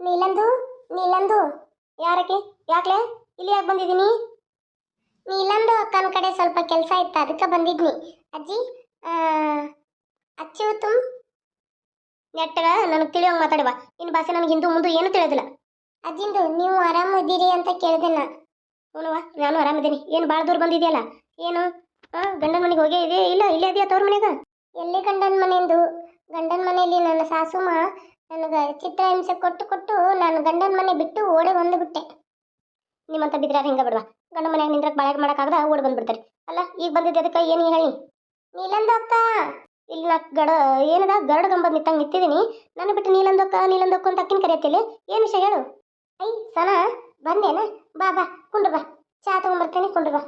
ನೀಲಂದು ನೀಲಂದು. ಯಾರಕ್ಕೆ? ಯಾಕ್ಲೆ? ಇಲ್ಲಿ ಯಾಕೆ ಬಂದಿದ್ದೀನಿ? ನೀಲಂದು ಅಕ್ಕನ ಕಡೆ ಸ್ವಲ್ಪ ಕೆಲಸ ಇತ್ತು, ಅದಕ್ಕೆ ಬಂದಿದ್ನಿ. ಅಜ್ಜಿ ಅಚ್ಚು ತುಮ್ ನೆಟ್ಟಗ, ನನಗೆ ತಿಳಿಯೋ ಮಾತಾಡುವ ನಿನ್ನ ಭಾಷೆ ನನಗೆ ಹಿಂದೂ ಮುಂದೆ ಏನು ತಿಳಿಯೋದಿಲ್ಲ ಅಜ್ಜಿಂದು ನೀವು ಆರಾಮಿದ್ದೀರಿ ಅಂತ ಕೇಳಿದೆ ನಾ. ಹ್ಞೂನವ್ವ ನಾನು ಆರಾಮಿದ್ದೀನಿ ಏನು ಭಾಳ ದೂರ ಬಂದಿದೆಯಲ್ಲ? ಏನು? ಗಂಡನ ಮನೆಗೆ ಹೋಗೇ ಇದೆಯಾ? ಇಲ್ಲ, ಇಲ್ಲೇ ಇದೆಯಾ ತವ್ರ ಮನೆಯಾಗ ಎಲ್ಲಿ ಗಂಡನ ಮನೆಯಿಂದ ಗಂಡನ ಮನೆಯಲ್ಲಿ ನನ್ನ ಸಾಸುಮ ನನಗೆ ಚಿತ್ರಹಿಂಸೆ ಕೊಟ್ಟು ಕೊಟ್ಟು ನಾನು ಗಂಡನ ಮನೆ ಬಿಟ್ಟು ಓಡೆ ಓಡಿ ಬಂದುಬಿಟ್ಟೆ. ನಿಮ್ಮಂತ ಬಿದ್ರಾರ ಹಿಂಗೆ ಬಿಡ್ವಾ? ಗಂಡ ಮನ್ಯಾಗ ನಿಂದ್ರಕ್ಕೆ ಬಾಳೆ ಮಾಡೋಕ್ಕಾಗದ ಓಡಿ ಬಂದ್ಬಿಡ್ತಾರೆ. ಅಲ್ಲ, ಈಗ ಬಂದಿದ್ದೆ ಅದಕ್ಕೆ ಏನು ಹೇಳಿ? ನೀಲಂದಕ್ಕ? ಇಲ್ಲಿ ನಾ ಗಡ, ಏನದ? ಗರಡ ಗಂಬದ್ ನಿತ್ತಂಗೆ ನಿಂತಿದ್ದೀನಿ. ನಾನು ಬಿಟ್ಟು ನೀಲಂದಕ್ಕ ನೀಲಂದಕ್ಕ ಅಂತ ಅಕ್ಕಿನ ಕರೆಯತ್ತಿಲ್ಲ. ಏನು ವಿಷಯ ಹೇಳು? ಐ, ಸನ, ಬಂದೇನ? ಬಾ ಬಾ, ಕುಂಡ್ರು ಬಾ. ಚಾ ತೊಗೊಂಬರ್ತೇನೆ, ಕುಂಡ್ರು ಬಾ.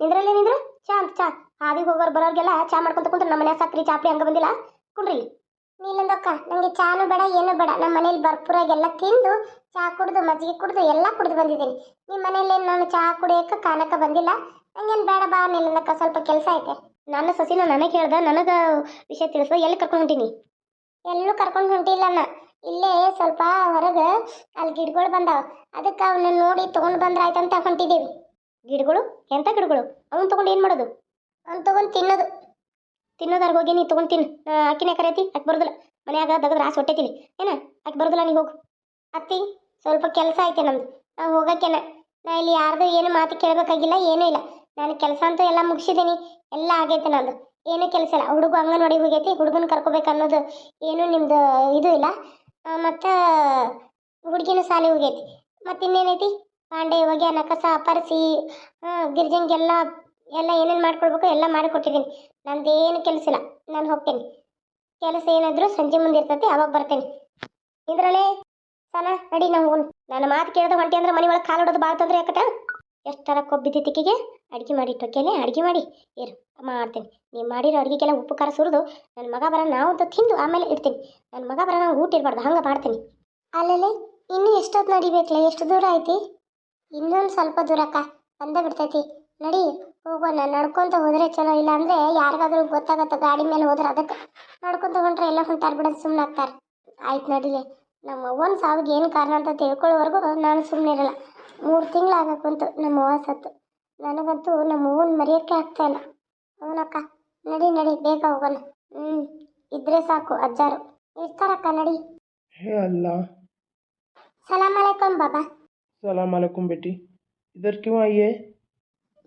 ನಿಂದ್ರಲ್ಲೇ ನಿಂದ್ರು? ಚಾ ಅಂತ ಚಾ ಹಾದಿಗೆ ಹೋಗೋರು ಬರೋರಿಗೆಲ್ಲ ಚಾ ಮಾಡ್ಕೊಂತ ಕುಂತ್ರೆ. ನಮ್ಮ ಮನ್ಯಾಗ ಸಕ್ರಿ ಚಾಪಡಿ ಹಂಗೆ ಬಂದಿಲ್ಲ. ಕುಂಡ್ರಿ ಇಲ್ಲಿ ನೀಲಂದಕ್ಕ ನನಗೆ ಚಾನು ಬೇಡ, ಏನು ಬೇಡ. ನಮ್ಮ ಮನೇಲಿ ಬರ್ಪುರಾಗೆಲ್ಲ ತಿಂದು ಚಹಾ ಕುಡಿದು, ಮಜ್ಜಿಗೆ ಕುಡಿದು ಎಲ್ಲ ಕುಡಿದು ಬಂದಿದ್ದೀನಿ. ನಿಮ್ಮ ಮನೇಲಿ ನಾನು ಚಹಾ ಕುಡಿಯೋಕೆ ಕಾಣಕ ಬಂದಿಲ್ಲ? ನಂಗೇನು ಬೇಡ ಬಾ ನಿನ್ನಕ್ಕ ಸ್ವಲ್ಪ ಕೆಲಸ ಐತೆ. ನನ್ನ ಸಸಿನ ನನಗೆ ಹೇಳ್ದೆ ನನಗೆ ವಿಷಯ ತಿಳಿಸ್ದ, ಎಲ್ಲಿ ಕರ್ಕೊಂಡು ಹೊಂಟೀನಿ? ಎಲ್ಲೂ ಕರ್ಕೊಂಡು ಹೊಂಟಿಲ್ಲ ನಾ. ಇಲ್ಲೇ ಸ್ವಲ್ಪ ಹೊರಗೆ ಅಲ್ಲಿ ಗಿಡಗಳು ಬಂದಾವ. ಅದಕ್ಕೆ ಅವನ್ನ ನೋಡಿ ತೊಗೊಂಡು ಬಂದ್ರೆ ಆಯ್ತಂತ ಹೊಂಟಿದ್ದೀವಿ ಗಿಡಗಳು? ಎಂಥ ಗಿಡಗಳು? ಅವ್ನು ತೊಗೊಂಡು ಏನು ಮಾಡೋದು? ಅವ್ನು ತೊಗೊಂಡು ತಿನ್ನೋದು. ತಿನ್ನೋದಾರ ಹೋಗಿ ನೀ ತೊಗೊಂಡು ತಿನ್ನು ಕರೈತಿ ಕರೆಯತಿ ಅಕ್ಕಿ ಬರೋದಿಲ್ಲ. ಮನ್ಯಾಗ ದಗದ್ರ ಆಸೆ ಹೊಟ್ಟೆತಿಲಿ ಏನ? ಅಕ್ಕಿ ಬರೋದಿಲ್ಲ, ನೀ ಹೋಗು. ಅತ್ತಿ, ಸ್ವಲ್ಪ ಕೆಲಸ ಐತೆ ನಮ್ದು. ನಾವು ಹೋಗಕ್ಕೇನ? ನಾ ಇಲ್ಲಿ ಯಾರ್ದು ಏನು ಮಾತು ಕೇಳಬೇಕಾಗಿಲ್ಲ, ಏನೂ ಇಲ್ಲ. ನಾನು ಕೆಲಸ ಅಂತೂ ಎಲ್ಲ ಮುಗಿಸಿದ್ದೀನಿ. ಎಲ್ಲ ಆಗೈತೆ ನಂದು. ಏನೂ ಕೆಲಸ ಇಲ್ಲ. ಹುಡುಗ ಅಂಗನವಾಡಿ ಹೋಗೈತಿ, ಹುಡುಗನ ಕರ್ಕೋಬೇಕು ಅನ್ನೋದು ಏನು ನಿಮ್ದು ಇದು ಇಲ್ಲ. ಮತ್ತು ಹುಡುಗಿನ ಸಾಲಿ ಹೋಗೈತಿ. ಮತ್ತು ಇನ್ನೇನೈತಿ? ಪಾಂಡೆ ಒಗ್ಯಾನ ಕಸ, ಪರ್ಸಿ ಗಿರ್ಜಂಗೆಲ್ಲ ಎಲ್ಲ ಏನೇನು ಮಾಡ್ಕೊಡ್ಬೇಕು ಎಲ್ಲ ಮಾಡಿಕೊಟ್ಟಿದ್ದೀನಿ ನಂದೇನು ಕೆಲಸ ಇಲ್ಲ. ನಾನು ಹೋಗ್ತೇನೆ. ಕೆಲಸ ಏನಾದರೂ ಸಂಜೆ ಮುಂದೆ ಇರ್ತೈತಿ, ಅವಾಗ ಬರ್ತೇನೆ. ಇದ್ರಲ್ಲೇ ಸನ, ನಡಿ ನಾವು ನನ್ನ ಮಾತು ಕೇಳಿದ ಹೊಂಟಿ ಅಂದ್ರೆ ಮನೆ ಒಳಗೆ ಕಾಲು ಹೊಡೋದು ಭಾಳ ತೊಂದರೆ ಎಷ್ಟು ಎಷ್ಟರ ಕೊಬ್ಬಿದ್ದ ತಿಕ್ಕಿಗೆ ಅಡುಗೆ ಮಾಡಿ ಇಟ್ಟೋಕೆಲೆ ಅಡುಗೆ ಮಾಡಿ. ಇರು ಮಾಡ್ತೇನೆ. ನೀವು ಮಾಡಿರೋ ಅಡುಗೆಗೆಲ್ಲ ಉಪ್ಪು, ಖಾರ ಸುರಿದು ನನ್ನ ಮಗ ಬರ ನಾವಂತೂ ತಿಂದು ಆಮೇಲೆ ಇಡ್ತೀನಿ. ನನ್ನ ಮಗ ಬರ ನಾವು ಊಟ ಇರಬಾರ್ದು ಹಂಗೆ ಮಾಡ್ತೀನಿ. ಅಲ್ಲಲ್ಲೇ ಇನ್ನೂ ಎಷ್ಟೊತ್ತು ನಡಿಬೇಕಲ್ಲ ಎಷ್ಟು ದೂರ ಐತಿ ಇನ್ನೊಂದು ಸ್ವಲ್ಪ ದೂರಕ್ಕ. ಬಂದೇ ಬಿಡ್ತೈತಿ. ನಡಿ. ಹೋಗೋಣ ನಡ್ಕೊತ ಹೋದ್ರೆ ಚಲೋ ಇಲ್ಲ ಅಂದ್ರೆ ಯಾರಿಗಾದ್ರೂ ಗೊತ್ತಾಗತ್ತೆ ಗಾಡಿ ಮೇಲೆ ಹೋದ್ರೆ ಅದಕ್ಕೆ ನಡ್ಕೊತ ಹೊಂಟ್ರೆ ಎಲ್ಲ ಹೊಂಟಾರ್ ಬಿಡೋದು ಸುಮ್ಮನೆ ಆಗ್ತಾರೆ. ಆಯ್ತು ನಡಿಲೆ ನಮ್ಮ ಅವ್ವನ ಸಾವಿಗೆ ಏನು ಕಾರಣ ಅಂತ ತಿಳ್ಕೊಳ್ಳೋವರೆಗೂ ನಾನು ಸುಮ್ಮನೆ ಇರಲ್ಲ. ಮೂರು ತಿಂಗಳು ಆಗಕ್ಕಂತು ನಮ್ಮ ಅವ್ವ ಸತ್ತು. ನನಗಂತೂ ನಮ್ಮ ಅವ್ವನ ಮರೆಯೋಕ್ಕೆ ಆಗ್ತಾ ಇಲ್ಲ. ಅವನಕ್ಕ ನಡಿ ನಡಿ ಬೇಗ ಹೋಗೋಣ. ಹ್ಞೂ ಇದ್ರೆ ಸಾಕು ಅಜ್ಜಾರು. ಇರ್ತಾರಕ್ಕ ನಡಿ? ಹೇ ಅಲ್ಲ. ಸಲಾಮ್ ಅಲೈಕಮ್ ಬಾಬಾ. ಸಲಾಮ್ ಅಲೈಕಮ್ ಬೇಟಿ. ಇದರ್ಕಿವ ಅಯ್ಯೇ?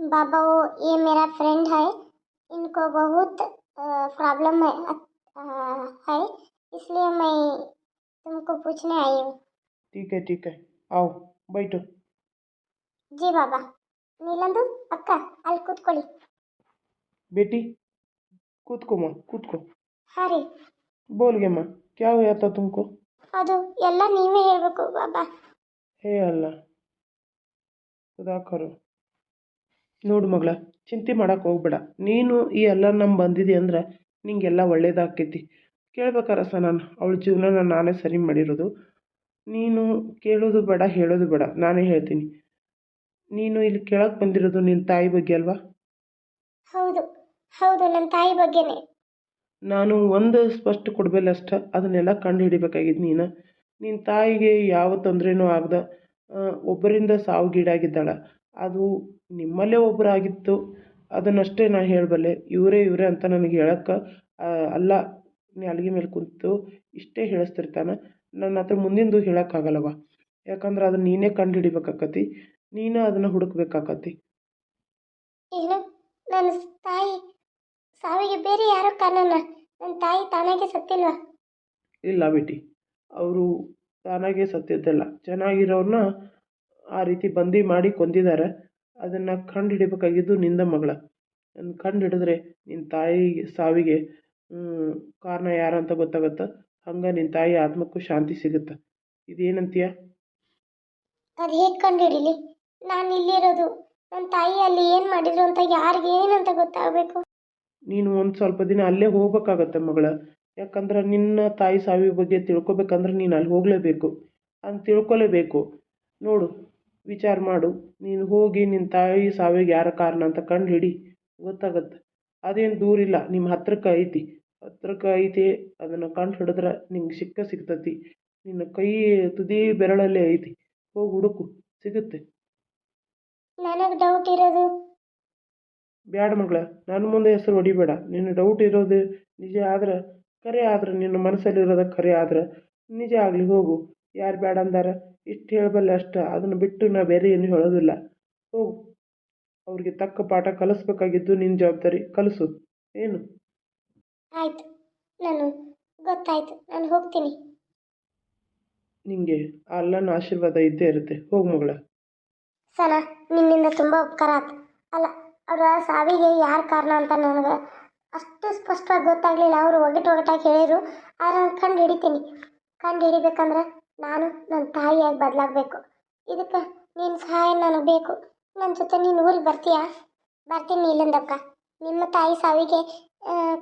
बाबा वो ये मेरा फ्रेंड है इनको बहुत प्रॉब्लम है अ, है इसलिए मैं तुमको पूछने आई हूँ ठीक है ठीक है आओ बैठो जी बाबा ನೀಲಂದು ಅಕ್ಕ ಅಲ್ಲಿ ಕೂತ್ಕೊಳ್ಳಿ बेटी कूद को माँ कूद को ಹಾಂ ರೀ बोल गए माँ क्या हुआ था तुमको ಅದು ಎಲ್ಲ ನೀವೇ ಹೇಳಬೇಕು ಬಾಬಾ ಹೇ ಅಲ್ಲ ಖುದಾ ಕರು ನೋಡು ಮಗಳ ಚಿಂತೆ ಮಾಡೋಕೆ ಹೋಗ್ಬೇಡ. ನೀನು ಈ ಎಲ್ಲ ನಮ್ಮ ಬಂದಿದೆ ಅಂದ್ರೆ ನಿಂಗೆಲ್ಲ ಒಳ್ಳೇದಾಕೈತಿ ಕೇಳ್ಬೇಕಾರ ಸ ನಾನು ಅವಳ ಜೀವನನ ನಾನೇ ಸರಿ ಮಾಡಿರೋದು. ನೀನು ಕೇಳೋದು ಬೇಡ ಹೇಳೋದು ಬೇಡ ನಾನೇ ಹೇಳ್ತೀನಿ. ನೀನು ಇಲ್ಲಿ ಕೇಳಕ್ಕೆ ಬಂದಿರೋದು ನಿನ್ನ ತಾಯಿ ಬಗ್ಗೆ ಅಲ್ವಾ? ಹೌದು ಹೌದು ನನ್ನ ತಾಯಿ ಬಗ್ಗೆನೇ. ನಾನು ಒಂದು ಸ್ಪಷ್ಟ ಕೊಡಬಲ್ಲ ಅಷ್ಟ ಅದನ್ನೆಲ್ಲ ಕಂಡು ಹಿಡಿಬೇಕಾಗಿದ್ದು ನೀನು. ನಿನ್ನ ತಾಯಿಗೆ ಯಾವ ತೊಂದರೆನೂ ಆಗದ ಒಬ್ಬರಿಂದ ಸಾವಿಗೀಡಾಗಿದ್ದಾಳೆ ಅದು ನಿಮ್ಮಲ್ಲೇ ಒಬ್ಬರಾಗಿತ್ತು ಅದನ್ನಷ್ಟೇ ನಾನು ಹೇಳಬಲ್ಲೆ. ಇವರೇ ಇವರೇ ಅಂತ ನನಗೆ ಹೇಳಕ್ಕೆ ಅಲ್ಲ ನಾಲ್ಗೆ ಮೇಲೆ ಕುಂತು ಇಷ್ಟೇ ಹೇಳಿಸ್ತಿರ್ತಾನೆ. ನನ್ನ ಹತ್ರ ಮುಂದಿಂದು ಹೇಳೋಕ್ಕಾಗಲ್ಲವ? ಯಾಕಂದ್ರೆ ಅದನ್ನ ನೀನೇ ಕಂಡು ಹಿಡಿಬೇಕಾಕತಿ ನೀನೇ ಅದನ್ನು ಹುಡುಕ್ಬೇಕಾಕತಿ. ಏನು? ನನ್ನ ತಾಯಿ ಸಾವಿಗೆ ಬೇರೆ ಯಾರೋ ಕಾರಣ ನನ್ನ ತಾಯಿ ತಾನಾಗೆ ಸತ್ತಿಲ್ವಾ ಇಲ್ಲ ಬೇಟಿ ಅವರು ತಾನಾಗೆ ಸತ್ತಿದ್ದಲ್ಲ ಚೆನ್ನಾಗಿರೋರನ್ನ ಆ ರೀತಿ ಬಂದಿ ಮಾಡಿ ಕೊಂದಿದ್ದಾರೆ ಅದನ್ನು ಕಂಡು ಹಿಡಿಬೇಕಾಗಿದ್ದು ನಿಂದ ಮಗಳ. ಅದನ್ನ ಕಂಡು ಹಿಡಿದ್ರೆ ನಿನ್ನ ತಾಯಿ ಸಾವಿಗೆ ಕಾರಣ ಯಾರು ಅಂತ ಗೊತ್ತಾಗತ್ತೆ. ಹಂಗೆ ನಿನ್ನ ತಾಯಿ ಆತ್ಮಕ್ಕೂ ಶಾಂತಿ ಸಿಗುತ್ತೆ. ಇದೇನಂತೀಯ? ಅದು ಹೇಗೆ ಕಂಡು ಹಿಡೀಲಿ? ನಾನು ಇಲ್ಲಿರೋದು. ನನ್ನ ತಾಯಿ ಅಲ್ಲಿ ಏನು ಮಾಡಿದ್ರು ಅಂತ ಯಾರಿಗೆ ಏನಂತ ಗೊತ್ತಾಗಬೇಕು? ನೀನು ಒಂದು ಸ್ವಲ್ಪ ದಿನ ಅಲ್ಲೇ ಹೋಗ್ಬೇಕಾಗತ್ತೆ ಮಗಳ. ಯಾಕಂದ್ರೆ ನಿನ್ನ ತಾಯಿ ಸಾವಿನ ಬಗ್ಗೆ ತಿಳ್ಕೊಬೇಕಂದ್ರೆ ನೀನು ಅಲ್ಲಿ ಹೋಗಲೇಬೇಕು. ಅಂತ ತಿಳ್ಕೊಲೇಬೇಕು. ನೋಡು ವಿಚಾರ ಮಾಡು. ನೀನು ಹೋಗಿ ನಿನ್ನ ತಾಯಿ ಸಾವಿಗೆ ಯಾರ ಕಾರಣ ಅಂತ ಕಂಡು ಹಿಡಿ. ಗೊತ್ತಾಗತ್ತೆ. ಅದೇನು ದೂರ ಇಲ್ಲ ನಿಮ್ಮ ಹತ್ರಕ್ಕೆ ಐತಿ. ಹತ್ರಕ್ಕೆ ಐತಿ ಅದನ್ನು ಕಂಡು ಹಿಡಿದ್ರೆ ನಿಂಗೆ ಸಿಕ್ಕ ಸಿಗ್ತತಿ. ನಿನ್ನ ಕೈ ತುದಿ ಬೆರಳಲ್ಲೇ ಐತಿ. ಹೋಗಿ ಹುಡುಕು. ಸಿಗುತ್ತೆ. ನನಗೆ ಡೌಟ್ ಇರೋದು. ಬ್ಯಾಡ ಮಗಳ. ನನ್ನ ಮುಂದೆ ಹೆಸರು ಹೊಡಿಬೇಡ. ನಿನ್ನ ಡೌಟ್ ಇರೋದು ನಿಜ ಆದ್ರೆ ಕರೆ ಆದ್ರೆ ನಿನ್ನ ಮನಸ್ಸಲ್ಲಿರೋದ ಕರೆ ಆದ್ರೆ ನಿಜ ಆಗಲಿ ಹೋಗು. ಯಾರು ಬೇಡ ಅಂದಾರ? ಇಷ್ಟು ಹೇಳಬಲ್ಲೆ ಅಷ್ಟೇ ಅದನ್ನು ಬಿಟ್ಟು ನಾ ಬೇರೆ ಏನು ಹೇಳೋದಿಲ್ಲ. ಹೋಗು. ಅವ್ರಿಗೆ ತಕ್ಕ ಪಾಠ ಕಲಿಸ್ಬೇಕಾಗಿದ್ದು ನಿನ್ನ ಜವಾಬ್ದಾರಿ. ಕಲಿಸು. ಏನು? ಆಯ್ತು. ನಾನು ಗೊತ್ತಾಯ್ತು. ನಾನು ಹೋಗ್ತೀನಿ. ನಿಮಗೆ ಅಲ್ಲನ ಆಶೀರ್ವಾದ ಇದ್ದೇ ಇರುತ್ತೆ. ಹೋಗು ಮಗಳ. ಸನ ನಿನ್ನಿಂದ ತುಂಬ ಉಪಕಾರ ಆಯ್ತು ಅಲ್ಲ ಅವರ ಸಾವಿಗೆ ಯಾರು ಕಾರಣ ಅಂತ ನನಗೆ ಅಷ್ಟು ಸ್ಪಷ್ಟವಾಗಿ ಗೊತ್ತಾಗಲಿಲ್ಲ. ಅವರು ಒಗಟು ಒಗಟಾಗಿ ಹೇಳಿದರು. ಆದ್ರೆ ನಾನು ಕಂಡು ಹಿಡಿತೀನಿ ಕಂಡು ಹಿಡಿಬೇಕಂದ್ರೆ ನಾನು ನನ್ನ ತಾಯಿಯಾಗಿ ಬದಲಾಗಬೇಕು. ಇದಕ್ಕೆ ನಿನ್ನ ಸಹಾಯ ನನಗೆ ಬೇಕು. ನನ್ನ ಜೊತೆ ನೀನು ಊರಿಗೆ ಬರ್ತೀಯಾ? ಬರ್ತೀನಿ ಇಲ್ಲಿಂದಕ್ಕ. ನಿಮ್ಮ ತಾಯಿ ಸಾವಿಗೆ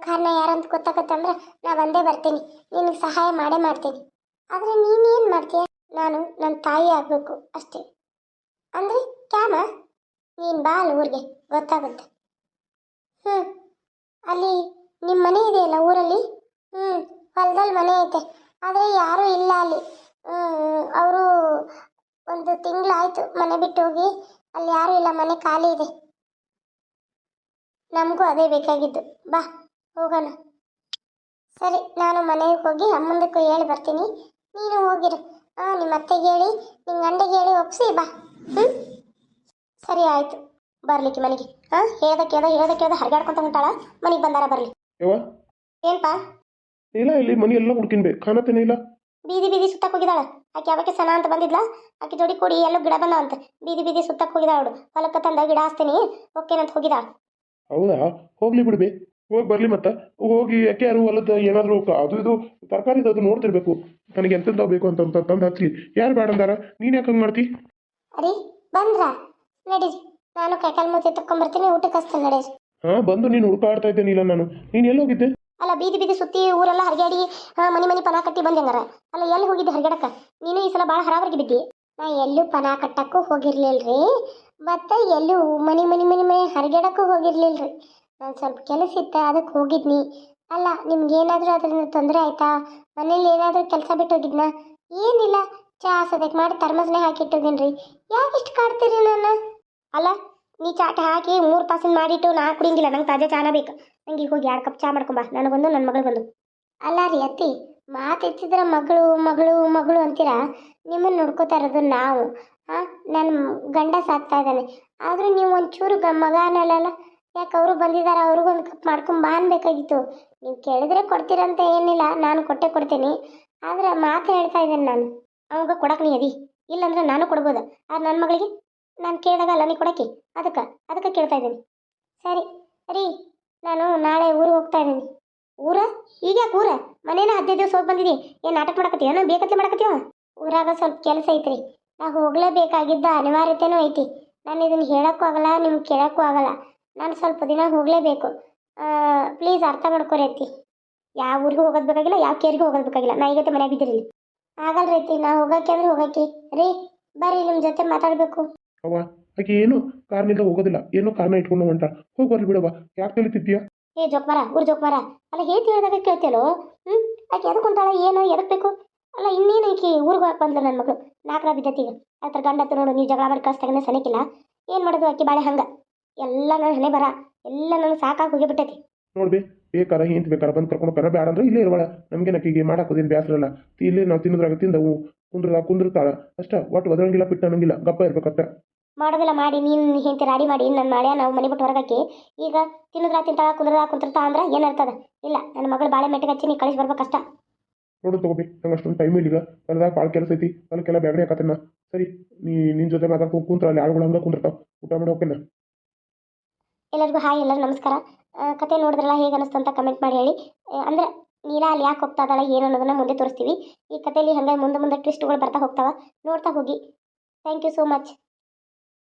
ಕಾರಣ ಯಾರಂತ ಗೊತ್ತಾಗತ್ತಂದ್ರೆ ನಾ ಒಂದೇ ಬರ್ತೀನಿ. ನಿನಗೆ ಸಹಾಯ ಮಾಡೇ ಮಾಡ್ತೀನಿ. ಆದರೆ ನೀನೇನು ಮಾಡ್ತೀಯ? ನಾನು ನನ್ನ ತಾಯಿ ಆಗಬೇಕು ಅಷ್ಟೇ. ಅಂದರೆ ಕ್ಯಾಮ? ನೀನು ಬಾ ಅಲ್ಲಿ ಊರಿಗೆ. ಗೊತ್ತಾಗುತ್ತೆ. ಹ್ಞೂ ಅಲ್ಲಿ ನಿಮ್ಮ ಮನೆ ಇದೆಯಲ್ಲ ಊರಲ್ಲಿ? ಹ್ಞೂ ಹೊಲದಲ್ಲಿ ಮನೆ ಐತೆ. ಆದರೆ ಯಾರೂ ಇಲ್ಲ ಅಲ್ಲಿ. ಅವರು ಒಂದು ತಿಂಗಳಾಯ್ತು ಮನೆ ಬಿಟ್ಟು ಹೋಗಿ. ಅಲ್ಲಿ ಯಾರೂ ಇಲ್ಲ ಮನೆ ಖಾಲಿ ಇದೆ. ನಮಗೂ ಅದೇ ಬೇಕಾಗಿದ್ದು. ಬಾ ಹೋಗೋಣ. ಸರಿ ನಾನು ಮನೆಗೆ ಹೋಗಿ ಅಮ್ಮಂದಕ್ಕೂ ಹೇಳಿ ಬರ್ತೀನಿ. ನೀನು ಹೋಗಿರು. ಹಾಂ ನಿಮ್ಮ ಅತ್ತೆಗೆ ಹೇಳಿ ನಿಮ್ಮ ಗಂಡಗೆ ಹೇಳಿ ಒಪ್ಸಿ ಬಾ. ಹ್ಞೂ ಸರಿ ಆಯಿತು. ಬರ್ಲಿಕ್ಕೆ ಮನೆಗೆ. ಹಾಂ ಹೇಳ್ದ ಕೇಳ್ದ ಹೇಳ್ದ ಕೇಳ್ದ ಹರಿಗಾಡ್ಕೊಂತ ಹೊಂಟಾಳ. ಮನೆಗೆ ಬಂದಾರ ಬರಲಿ. ಏನ್ಪಾ? ಇಲ್ಲ ಇಲ್ಲಿ ಮನೆ ಎಲ್ಲ ಹುಡ್ಕಿನ್ಬೇಕು ಕಾಣತ್ತೇನೆ ಇಲ್ಲ? ಬೀದಿ ಬೀದಿ ಸುತ್ತಕ್ಕೆ ಹೋಗಿದ್ದಾಳೆ. ಆಕೆ ಯಾವಕ್ಕೆ ಸನ ಅಂತ ಬಂದಿದ್ಲ? ಆಕೆ ಜೋಡಿ ಕೊಡಿ ಎಲ್ಲೋ ಗಿಡ ಬಂದಾವಂತ ಬೀದಿ ಬೀದಿ ಸುತ್ತಕ್ಕೆ ಹೋಗಿದ್ದಾಳು ಅವಳು. ಹೊಲಕ್ಕೆ ತಂದ ಗಿಡ ಹಾಸ್ತೀನಿ. ಓಕೆನಂತ ಹೋಗಿದ್ದಾಳೆ. ಹೌದಾ? ಹೋಗ್ಲಿ ಬಿಡ್ಬಿ. ಹೋಗಿ ಬರ್ಲಿ ಮತ್ತೆ. ಹೋಗಿ ಯಾಕೆ ಯಾರು ಹೊಲದ ಏನಾದರೂ ಅದು ಇದು ತರಕಾರಿ ಅದು ನೋಡ್ತಿರ್ಬೇಕು. ನನಗೆ ಎಂತ ಬೇಕು ಅಂತ ತಂದು ಹಚ್ಚಿ ಯಾರು ಬೇಡ ಅಂದಾರ? ನೀನು ಯಾಕೆ ಹಂಗೆ ಮಾಡ್ತಿ? ಅರಿ ಬಂದ್ರ? ನಡೀರಿ. ನಾನು ಕೈಕಾಲು ಮುಚ್ಚಿ ತಕೊಂಡ್ಬರ್ತೀನಿ ಊಟಕ್ಕೆ ಹಚ್ತೀನಿ ನಡೀರಿ. ಹಾಂ ಬಂದು ನೀನು ಹುಡುಕಾಡ್ತಾ ಇದ್ದೇನೆ ಇಲ್ಲ ನಾನು. ನೀನು ಎಲ್ಲಿ ಹೋಗಿದ್ದೆ? ಅಲ್ಲ ಬೀದಿ ಬೀದಿ ಸುತ್ತಿ ಊರೆಲ್ಲ ಹರಗಾಡಿ ಮನಿ ಮನಿ ಪನ ಕಟ್ಟಿ ಬಂದಂಗಾರ ಅಲ್ಲ ಎಲ್ಲಿ ಹೋಗಿದ್ದೆ ಹರಿಗಾಡಕ್ಕ ನೀನು ಈ ಸಲ ಭಾಳ ಹರಾವರಿಗೆ ಬಿದ್ದಿ. ನಾ ಎಲ್ಲೂ ಪನ ಕಟ್ಟಕ್ಕೂ ಹೋಗಿರ್ಲಿಲ್ರಿ, ಮತ್ತೆ ಎಲ್ಲೂ ಮನಿ ಮನಿ ಮನಿ ಮನೆ ಹರಿಗಾಡಕ್ಕೂ ಹೋಗಿರ್ಲಿಲ್ರಿ. ನಾನು ಸ್ವಲ್ಪ ಕೆಲಸ ಇತ್ತ ಅದಕ್ಕೆ ಹೋಗಿದ್ನಿ. ಅಲ್ಲ ನಿಮ್ಗೆ ಏನಾದರೂ ಅದರಿಂದ ತೊಂದರೆ ಆಯ್ತಾ? ಮನೇಲಿ ಏನಾದರೂ ಕೆಲಸ ಬಿಟ್ಟು ಹೋಗಿದ್ನ? ಏನಿಲ್ಲ, ಚಾ ಸದಕ್ಕೆ ಮಾಡಿ ತರ್ಮಸ್ನೆ ಹಾಕಿಟ್ಟಿದ್ದೀನಿ ಯಾಕೆ ಇಷ್ಟು ಕಾಡ್ತೀರಿ ನಾನು ಅಲ್ಲ ನೀ ಚಾಟ ಹಾಕಿ ಮೂರು ತಾಸಿನ ಮಾಡಿಟ್ಟು ನಾ ಕುಡಿಯಂಗಿಲ್ಲ ನಂಗೆ ತಾಜಾ ಚಾನ ಬೇಕು. ನಂಗೆ ಈಗ ಹೋಗಿ ಎರಡು ಕಪ್ ಚಾ ಮಾಡ್ಕೊಂಬ ನನಗೊಂದು ನನ್ನ ಮಗಳು ಬಂದು. ಅಲ್ಲ ರೀ ಅತ್ತಿ ಮಾತೆತ್ತಿದ್ರೆ ಮಗಳು ಮಗಳು ಮಗಳು ಅಂತೀರಾ? ನಿಮ್ಮನ್ನು ನೋಡ್ಕೋತಾ ಇರೋದು ನಾವು. ಹಾಂ ನನ್ನ ಗಂಡ ಸಾಕ್ತಾ ಇದ್ದಾನೆ. ಆದರೂ ನೀವು ಒಂಚೂರು ಗ ಅನ್ನಲ್ಲ ಯಾಕೆ ಅವರು ಬಂದಿದ್ದಾರೆ ಅವ್ರಿಗೊಂದು ಕಪ್ ಮಾಡ್ಕೊಂಡ್ ಬಾ ಅನ್ಬೇಕಾಗಿತ್ತು. ನೀವು ಕೇಳಿದ್ರೆ ಕೊಡ್ತೀರಂತ, ಏನಿಲ್ಲ, ನಾನು ಕೊಟ್ಟೆ ಕೊಡ್ತೀನಿ. ಆದರೆ ಮಾತು ಹೇಳ್ತಾ ಇದ್ದೇನೆ ನಾನು. ಅವಾಗ ಕೊಡಕ್ಕೆ ನೀ ಅದಿ. ಇಲ್ಲಂದ್ರೆ ನಾನು ಕೊಡ್ಬೋದು? ಆದ್ರೆ ನನ್ನ ಮಗಳಿಗೆ? ನಾನು ಕೇಳಿದಾಗ ಅಲ್ಲ ನೀ ಕೊಡಕ್ಕೆ ಅದಕ್ಕೆ ಅದಕ್ಕೆ ಕೇಳ್ತಾ ಇದ್ದೀನಿ. ಸರಿ, ರೀ, ನಾನು ನಾಳೆ ಊರಿಗೆ ಹೋಗ್ತಾ ಇದ್ದೀನಿ. ಊರ? ಈಗ ಯಾಕೆ ಊರ? ಮನೇನ ಹದಿನೈದು ದಿವಸ ಹೋಗಿ ಬಂದಿದ್ದೀನಿ ಏನು ನಾಟಕ ಮಾಡಕತ್ತೀಯ? ನಾನು ಬೇಕತ್ಲೆ ಮಾಡಕತ್ತೀವ ಊರಾಗ ಸ್ವಲ್ಪ ಕೆಲಸ ಐತ್ರಿ. ನಾ ಹೋಗಲೇಬೇಕಾಗಿದ್ದ ಅನಿವಾರ್ಯತೆನೂ ಐತಿ. ನಾನು ಇದನ್ನು ಹೇಳೋಕ್ಕೂ ಆಗಲ್ಲ ನಿಮ್ಗೆ ಕೇಳೋಕ್ಕೂ ಆಗಲ್ಲ. ನಾನು ಸ್ವಲ್ಪ ದಿನ ಹೋಗಲೇಬೇಕು. ಪ್ಲೀಸ್ ಅರ್ಥ ಮಾಡ್ಕೊರಿ ಅತ್ತಿ. ಯಾವ ಊರಿಗೂ ಹೋಗೋದು ಬೇಕಾಗಿಲ್ಲ ಯಾವ ಕೇರಿಗೂ ಹೋಗೋದು ಬೇಕಾಗಿಲ್ಲ ನಾ ಈಗತ್ತೆ ಮನೆ ಬಿದ್ದಿರಲಿ ಆಗಲ್ಲ ರೀತಿ ನಾ ಹೋಗೋಕೆ ಅಂದ್ರೆ ಹೋಗೋಕೆ ರೀ, ಬರ್ರಿ ನಿಮ್ಮ ಜೊತೆ ಮಾತಾಡಬೇಕು. ಅವ್ವ ಆಕೆ ಏನು ಕಾರ್ನಿಂದ ಹೋಗೋದಿಲ್ಲ ಏನೋ ಕಾರ್ನ ಇಟ್ಕೊಂಡು ಹೊಂಟ ಹೋಗಿ ಬರ್ಲಿ ಬಿಡವ್ವ ಯಾಕೆ ತಿಳಿತಿದ್ಯಾ ಏ ಜೋಕ್ಮಾರ ಊರ್ ಜೋಕ್ಮಾರ ಅಲ್ಲ ಹೇಗೆ ಹೇಳಿದಾಗ ಕೇಳ್ತೇಳು ಹ್ಮ್ ಆಕೆ ಎದಕ್ಕೆ ಹೊಂಟಾಳ ಏನು ಎದಕ್ಕೆ ಬೇಕು? ಅಲ್ಲ ಇನ್ನೇನು ಆಕೆ ಊರಿಗೆ ಹೋಗಕ್ಕೆ ಬಂದ್ಲ ನನ್ನ ಮಗಳು? ನಾಲ್ಕರ ಬಿದ್ದತ್ತೀಗ ಆತರ ಗಂಡ ಹತ್ರ ನೋಡು ನೀವು ಜಗಳ ಮಾಡಿ ಕಳಿಸ್ದಾಗನೇ ಸನಿಕಿಲ್ಲ. ಏನು ಮಾಡೋದು ಆಕೆ ಬಾಳೆ ಹಂಗೆ? ಎಲ್ಲ ನನ್ನ ಹಣೆ ಬರ ಎಲ್ಲ ನನಗೆ ಸಾಕಾಗಿ ಹೋಗಿಬಿಟ್ಟೈತಿ. ನೋಡ್ಬಿ ಬೇಕಾರ ಹಿಂತ ಬೇಕಾರ ಬಂದು ಕರ್ಕೊಂಡು ಕರ ಬೇಡ ಅಂದ್ರೆ ಇಲ್ಲೇ ಇರುವಳ. ನಮಗೆ ನಕ್ಕಿಗೆ ಮಾಡಾಕೋದೇನು ಬೇಸರಲ್ಲ ಇಲ್ಲಿ ನಾವು ತಿನ್ನೋದ್ರಾಗ ತಿಂದವು. ಕುಂದ್ರ ಕುಂದಿರ್ತಾಳ. ಅಷ್ಟ ಒಟ್ಟು ಒದರಂಗಿಲ್ಲ ಬಿಟ್ಟು ಅನ್ನಂಗಿಲ್ಲ ಗಪ್ಪ ಇರ್ಬೇಕತ್ತ ಮಾಡೋದಿಲ್ಲ ಮಾಡಿ ನೀನು ಹೆಂಡತಿ ರಾಡಿ ಮಾಡಿ ನನ್ನ ನಾಳೆ ನಾವು ಮನೆ ಬಿಟ್ಟು ಹೊರಗಾಕಿ ಈಗ ತಿನ್ನೋದ್ರಾ ತಿಂತಾಳ ಕುಂದ್ರದ ಕುಂತಿರ್ತಾ ಅಂದ್ರೆ ಏನು ಇರ್ತದ ಇಲ್ಲ ನನ್ನ ಮಗಳು ಬಾಳೆ ಮೆಟ್ಟಿಗೆ ಹಚ್ಚಿ ನೀ ಕಳಿಸಿ ಬರ್ಬೇಕಷ್ಟ. ನೋಡು ತಗೋಬಿ ನಂಗೆ ಅಷ್ಟೊಂದು ಟೈಮ್ ಇಲ್ಲ ಹೊಲದಾಗ ಭಾಳ ಕೆಲಸ ಐತಿ ಹೊಲಕ್ಕೆಲ್ಲ ಬ್ಯಾಗಡೆ ಹಾಕತ್ತೇನ ಸರಿ ನೀ ನಿನ್ನ ಜೊತೆ ಮಾತಾಡ್ಕೊಂಡು ಕುಂತ್ರ ಅಲ್ಲಿ ಆಳುಗಳು ಹಂಗೆ ಕುಂದಿರ್ತಾವ. ಊಟ ಮಾಡಿ ಹೋಗ್ತೇನೆ ಎಲ್ಲರಿಗೂ ಹಾಯ್ ಎಲ್ಲರೂ ನಮಸ್ಕಾರ. ಕತೆ ನೋಡಿದ್ರಲ್ಲ ಹೇಗೆ ಅನಿಸ್ತು ಅಂತ ಕಮೆಂಟ್ ಮಾಡಿ ಹೇಳಿ. ಅಂದ್ರೆ ನೀಲಾ ಅಲ್ಲಿ ಯಾಕೆ ಹೋಗ್ತಾ ಏನು ಅನ್ನೋದನ್ನ ಮುಂದೆ ತೋರಿಸ್ತೀವಿ. ಈ ಕಥೆಯಲ್ಲಿ ಹಾಗೆ ಮುಂದೆ ಮುಂದೆ ಟ್ವಿಸ್ಟ್ಗಳು ಬರ್ತಾ ಹೋಗ್ತಾವ. ನೋಡ್ತಾ ಹೋಗಿ. Thank you so much